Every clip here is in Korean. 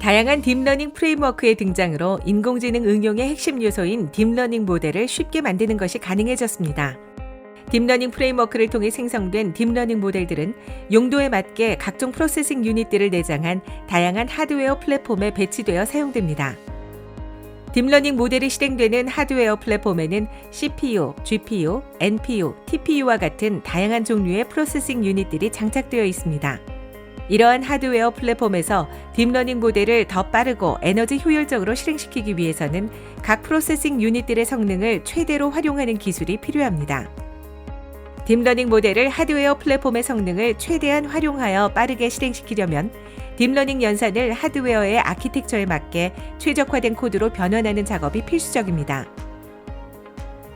다양한 딥러닝 프레임워크의 등장으로 인공지능 응용의 핵심 요소인 딥러닝 모델을 쉽게 만드는 것이 가능해졌습니다. 딥러닝 프레임워크를 통해 생성된 딥러닝 모델들은 용도에 맞게 각종 프로세싱 유닛들을 내장한 다양한 하드웨어 플랫폼에 배치되어 사용됩니다. 딥러닝 모델이 실행되는 하드웨어 플랫폼에는 CPU, GPU, NPU, TPU와 같은 다양한 종류의 프로세싱 유닛들이 장착되어 있습니다. 이러한 하드웨어 플랫폼에서 딥러닝 모델을 더 빠르고 에너지 효율적으로 실행시키기 위해서는 각 프로세싱 유닛들의 성능을 최대로 활용하는 기술이 필요합니다. 딥러닝 모델을 하드웨어 플랫폼의 성능을 최대한 활용하여 빠르게 실행시키려면 딥러닝 연산을 하드웨어의 아키텍처에 맞게 최적화된 코드로 변환하는 작업이 필수적입니다.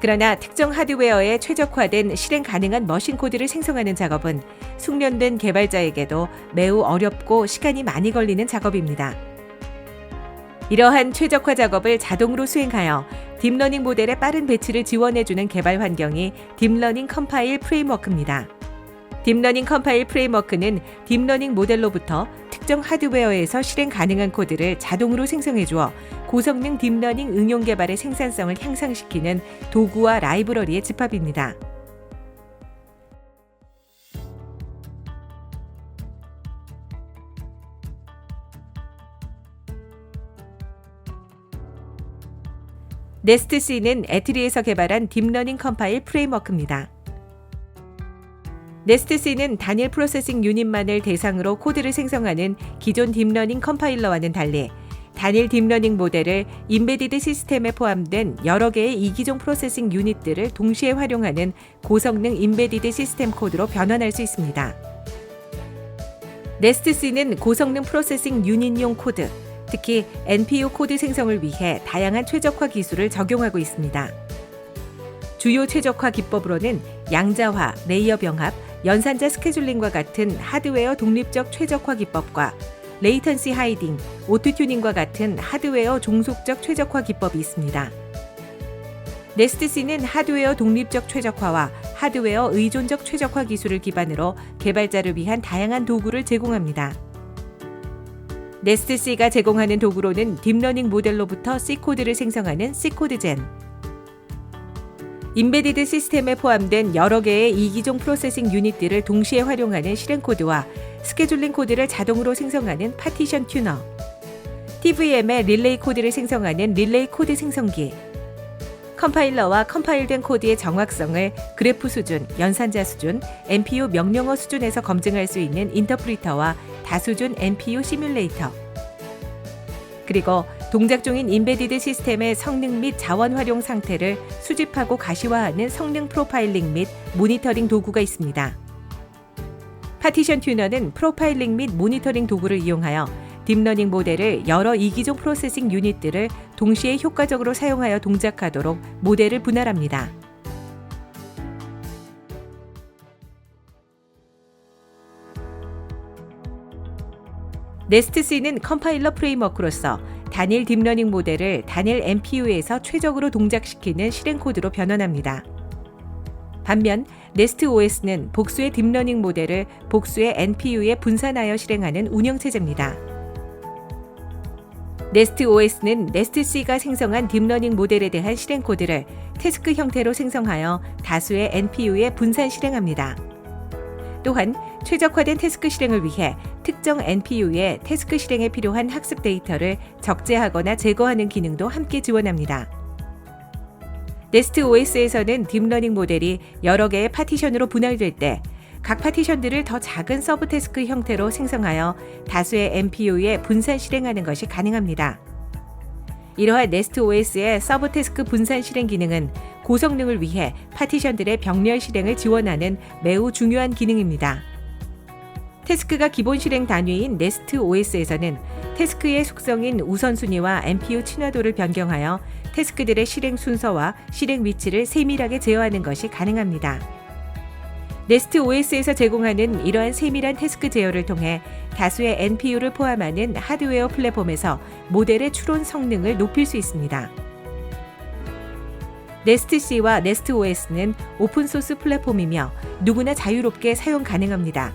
그러나 특정 하드웨어에 최적화된 실행 가능한 머신 코드를 생성하는 작업은 숙련된 개발자에게도 매우 어렵고 시간이 많이 걸리는 작업입니다. 이러한 최적화 작업을 자동으로 수행하여 딥러닝 모델의 빠른 배치를 지원해주는 개발 환경이 딥러닝 컴파일 프레임워크입니다. 딥러닝 컴파일 프레임워크는 딥러닝 모델로부터 특정 하드웨어에서 실행 가능한 코드를 자동으로 생성해 주어 고성능 딥러닝 응용 개발의 생산성을 향상시키는 도구와 라이브러리의 집합입니다. 네스트C는 에트리에서 개발한 딥러닝 컴파일 프레임워크입니다. 네스트C는 단일 프로세싱 유닛만을 대상으로 코드를 생성하는 기존 딥러닝 컴파일러와는 달리 단일 딥러닝 모델을 인베디드 시스템에 포함된 여러 개의 이기종 프로세싱 유닛들을 동시에 활용하는 고성능 인베디드 시스템 코드로 변환할 수 있습니다. 네스트C는 고성능 프로세싱 유닛용 코드, 특히 NPU 코드 생성을 위해 다양한 최적화 기술을 적용하고 있습니다. 주요 최적화 기법으로는 양자화, 레이어 병합, 연산자 스케줄링과 같은 하드웨어 독립적 최적화 기법과 레이턴시 하이딩, 오토 튜닝과 같은 하드웨어 종속적 최적화 기법이 있습니다. 네스트C는 하드웨어 독립적 최적화와 하드웨어 의존적 최적화 기술을 기반으로 개발자를 위한 다양한 도구를 제공합니다. 네스트C가 제공하는 도구로는 딥러닝 모델로부터 C코드를 생성하는 C코드젠, 인베디드 시스템에 포함된 여러 개의 이기종 프로세싱 유닛들을 동시에 활용하는 실행 코드와 스케줄링 코드를 자동으로 생성하는 파티션 튜너, TVM의 릴레이 코드를 생성하는 릴레이 코드 생성기, 컴파일러와 컴파일된 코드의 정확성을 그래프 수준, 연산자 수준, NPU 명령어 수준에서 검증할 수 있는 인터프리터와 다수준 NPU 시뮬레이터, 그리고 동작 중인 인베디드 시스템의 성능 및 자원 활용 상태를 수집하고 가시화하는 성능 프로파일링 및 모니터링 도구가 있습니다. 파티션 튜너는 프로파일링 및 모니터링 도구를 이용하여 딥러닝 모델을 여러 이기종 프로세싱 유닛들을 동시에 효과적으로 사용하여 동작하도록 모델을 분할합니다. 네스트C는 컴파일러 프레임워크로서 단일 딥러닝 모델을 단일 NPU에서 최적으로 동작시키는 실행 코드로 변환합니다. 반면 네스트 OS는 복수의 딥러닝 모델을 복수의 NPU에 분산하여 실행하는 운영체제입니다. 네스트 OS는 네스트 C가 생성한 딥러닝 모델에 대한 실행 코드를 태스크 형태로 생성하여 다수의 NPU에 분산 실행합니다. 또한 최적화된 태스크 실행을 위해 특정 NPU의 태스크 실행에 필요한 학습 데이터를 적재하거나 제거하는 기능도 함께 지원합니다. 네스트 OS에서는 딥러닝 모델이 여러 개의 파티션으로 분할될 때 각 파티션들을 더 작은 서브 태스크 형태로 생성하여 다수의 NPU에 분산 실행하는 것이 가능합니다. 이러한 네스트 OS의 서브 태스크 분산 실행 기능은 고성능을 위해 파티션들의 병렬 실행을 지원하는 매우 중요한 기능입니다. 태스크가 기본 실행 단위인 네스트 OS에서는 태스크의 속성인 우선순위와 NPU 친화도를 변경하여 태스크들의 실행 순서와 실행 위치를 세밀하게 제어하는 것이 가능합니다. 네스트 OS에서 제공하는 이러한 세밀한 태스크 제어를 통해 다수의 NPU를 포함하는 하드웨어 플랫폼에서 모델의 추론 성능을 높일 수 있습니다. 네스트 C와 네스트 OS는 오픈소스 플랫폼이며 누구나 자유롭게 사용 가능합니다.